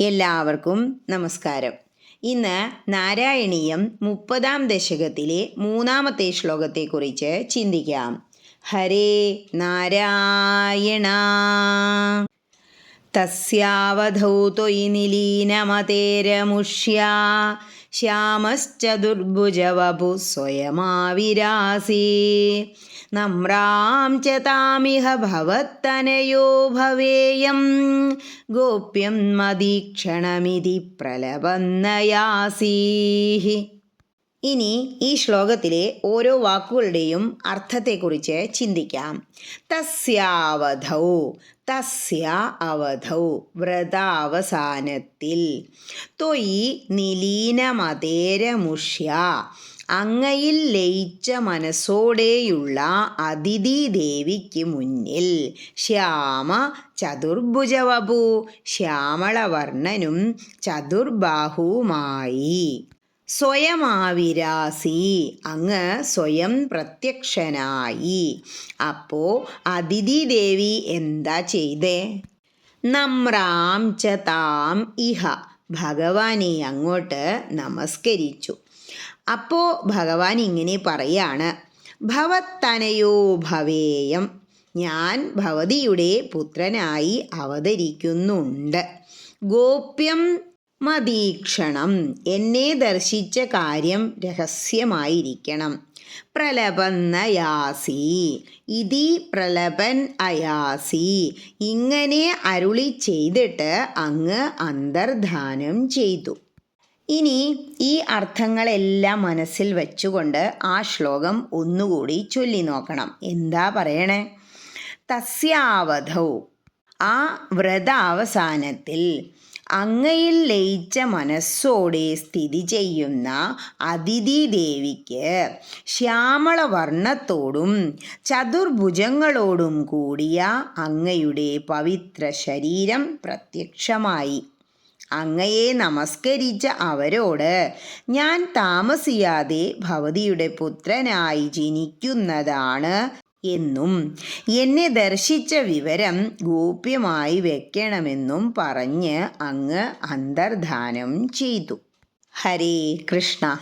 എല്ലാവർക്കും നമസ്കാരം. ഇന്ന് നാരായണീയം മുപ്പതാം ദശകത്തിലെ മൂന്നാമത്തെ ശ്ലോകത്തെക്കുറിച്ച് ചിന്തിക്കാം. ഹരേ നാരായണ. തസ്യാവധൗ തൊയ് നിലീനമതേരമുഷ്യാ. ശ്യാമശ്ചതുർഭുജവപു സ്വയമാവിരാസി. നമ്രാം ച താമിഹ ഭവത്തനയോ ഭവേയം. ഗോപ്യം മദീക്ഷണമിതി പ്രലപന്നയാസീഹി. ഇനി ഈ ശ്ലോകത്തിലെ ഓരോ വാക്കുകളുടെയും അർത്ഥത്തെക്കുറിച്ച് ചിന്തിക്കാം. തസ്യാവധൗ തസ്യ അവധൗ വ്രതാവസാനത്തിൽ. തൊയ് നിലീനമതേരമുഷ്യ അങ്ങയിൽ ലയിച്ച മനസ്സോടെയുള്ള അതിഥി ദേവിക്ക് മുന്നിൽ. ശ്യാമ ചതുർഭുജവപു ശ്യാമളവർണനും ചതുർബാഹുവുമായി. സ്വയമാവിരാസി. അങ്ങ് സ്വയം പ്രത്യക്ഷനായി. അപ്പോ അതിഥി ദേവി എന്താ ചെയ്തേ? നമ്രാം ച താം ഇഹ. ഭഗവാനെ അങ്ങോട്ട് നമസ്കരിച്ചു. അപ്പോൾ ഭഗവാൻ ഇങ്ങനെ പറയാണ്. ഭവത്തനയോ ഭവേയം. ഞാൻ ഭവതിയുടെ പുത്രനായി അവതരിക്കുന്നുണ്ട്. ഗോപ്യം മതീക്ഷണം എന്നെ ദർശിച്ച കാര്യം രഹസ്യമായിരിക്കണം. പ്രലപന്നയാസി. ഇതി പ്രലപൻ അയാസി. ഇങ്ങനെ അരുളി ചെയ്തിട്ട് അങ്ങ് അന്തർധാനം ചെയ്തു. ഇനി ഈ അർത്ഥങ്ങളെല്ലാം മനസ്സിൽ വെച്ചുകൊണ്ട് ആ ശ്ലോകം ഒന്നുകൂടി ചൊല്ലി നോക്കണം. എന്താ പറയണേ? തസ്യാവധൗ. ആ വ്രതാവസാനത്തിൽ അങ്ങയിൽ ലയിച്ച മനസ്സോടെ സ്ഥിതി ചെയ്യുന്ന അതിഥി ദേവിക്ക് ശ്യാമളവർണത്തോടും ചതുർഭുജങ്ങളോടും കൂടിയ അങ്ങയുടെ പവിത്ര ശരീരം പ്രത്യക്ഷമായി. അങ്ങയെ നമസ്കരിച്ച അവരോട് ഞാൻ താമസിയാതെ ഭവതിയുടെ പുത്രനായി ജനിക്കുന്നതാണ് എന്നും എന്നെ ദർശിച്ച വിവരം ഗോപ്യമായി വെക്കണമെന്നും പറഞ്ഞ് അങ്ങ് അന്തർധാനം ചെയ്തു. ഹരേ കൃഷ്ണ.